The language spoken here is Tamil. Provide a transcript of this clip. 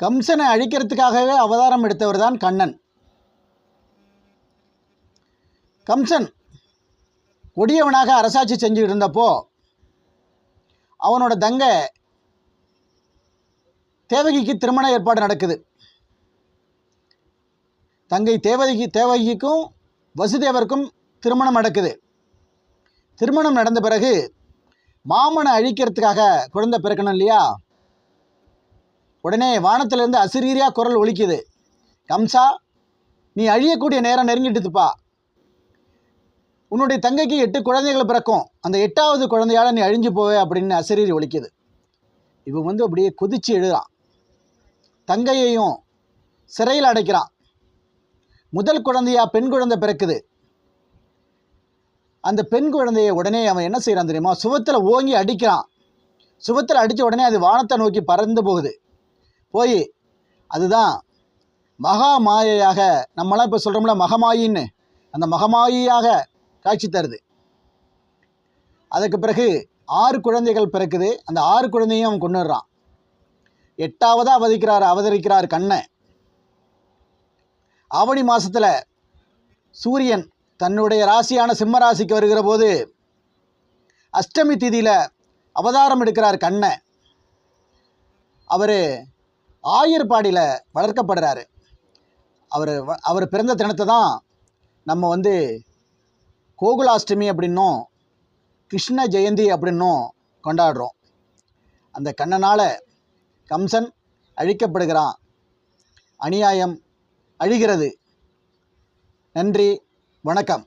கம்சனை அழிக்கிறதுக்காகவே அவதாரம் எடுத்தவர் தான் கண்ணன். கம்சன் கொடியவனாக அரசாட்சி செஞ்சுக்கிட்டு இருந்தப்போ அவனோட தங்க தேவகிக்கு திருமண ஏற்பாடு நடக்குது. தங்கை தேவகிக்கு தேவகிக்கும் வசுதேவருக்கும் திருமணம் நடக்குது. திருமணம் நடந்த பிறகு மாமனை அழிக்கிறதுக்காக குழந்தை பிறக்கணும் இல்லையா? உடனே வானத்திலிருந்து அசிரீரியா குரல் ஒழிக்குது கம்சா நீ அழியக்கூடிய நேரம் நெருங்கிட்டுப்பா உன்னுடைய தங்கைக்கு எட்டு குழந்தைகள் பிறக்கும். அந்த எட்டாவது குழந்தையால் நீ அழிஞ்சு போவே அப்படின்னு அசரீரி ஒழிக்குது இவன் வந்து அப்படியே குதிச்சு எழுதுறான். தங்கையையும் சிறையில் அடைக்கிறான். முதல் குழந்தையா பெண் குழந்தை பிறக்குது. அந்த பெண் குழந்தைய உடனே அவன் என்ன செய்கிறான் தெரியுமா? சுவத்தில் ஓங்கி அடிக்கிறான். சுவத்தில் அடித்த உடனே அது வானத்தை நோக்கி பறந்து போகுது. போய் அதுதான் மகா மாயையாக நம்மளாம் இப்போ சொல்கிறோம்ல மகமாயின்னு. அந்த மகமாயியாக காட்சி தருது. அதுக்கு பிறகு ஆறு குழந்தைகள் பிறக்குது. அந்த ஆறு குழந்தையும் அவன் கொண்டுடுறான் எட்டாவதாக அவதிக்கிறார் அவதரிக்கிறார் கண்ணன் ஆவணி மாதத்தில் சூரியன் தன்னுடைய ராசியான சிம்ம ராசிக்கு வருகிற போது அஷ்டமி திதியில் அவதாரம் எடுக்கிறார் கண்ணன் அவர் ஆயர்பாடியில் வளர்க்கப்படுறாரு. அவர் அவர் பிறந்த தினத்தை தான் நம்ம வந்து கோகுலாஷ்டமி அப்படின்னும் கிருஷ்ண ஜெயந்தி அப்படின்னும் கொண்டாடுறோம். அந்த கண்ணனால் கம்சன் அழிக்கப்படுகிறான். அநியாயம் அழிகிறது. நன்றி வணக்கம்.